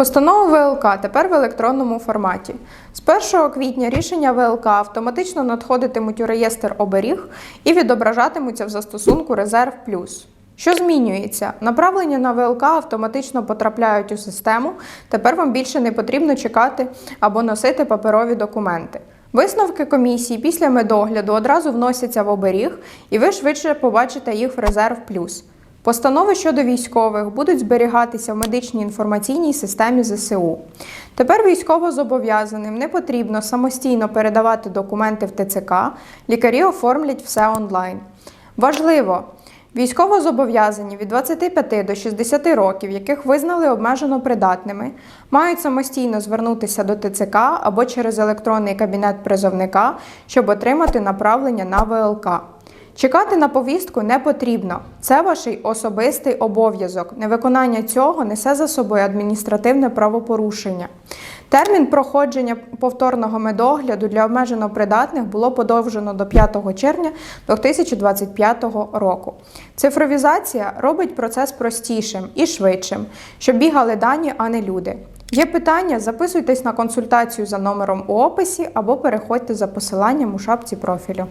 Постанова ВЛК тепер в електронному форматі. З 1 квітня рішення ВЛК автоматично надходитимуть у реєстр оберіг і відображатимуться в застосунку Резерв Плюс. Що змінюється? Направлення на ВЛК автоматично потрапляють у систему. Тепер вам більше не потрібно чекати або носити паперові документи. Висновки комісії після медогляду одразу вносяться в оберіг, і ви швидше побачите їх в Резерв Плюс. Постанови щодо військових будуть зберігатися в медичній інформаційній системі ЗСУ. Тепер військовозобов'язаним не потрібно самостійно передавати документи в ТЦК, лікарі оформлять все онлайн. Важливо! Військовозобов'язані від 25 до 60 років, яких визнали обмежено придатними, мають самостійно звернутися до ТЦК або через електронний кабінет призовника, щоб отримати направлення на ВЛК. Чекати на повістку не потрібно. Це ваш особистий обов'язок. Невиконання цього несе за собою адміністративне правопорушення. Термін проходження повторного медогляду для обмежено придатних було подовжено до 5 червня 2025 року. Цифровізація робить процес простішим і швидшим, щоб бігали дані, а не люди. Є питання, записуйтесь на консультацію за номером у описі або переходьте за посиланням у шапці профілю.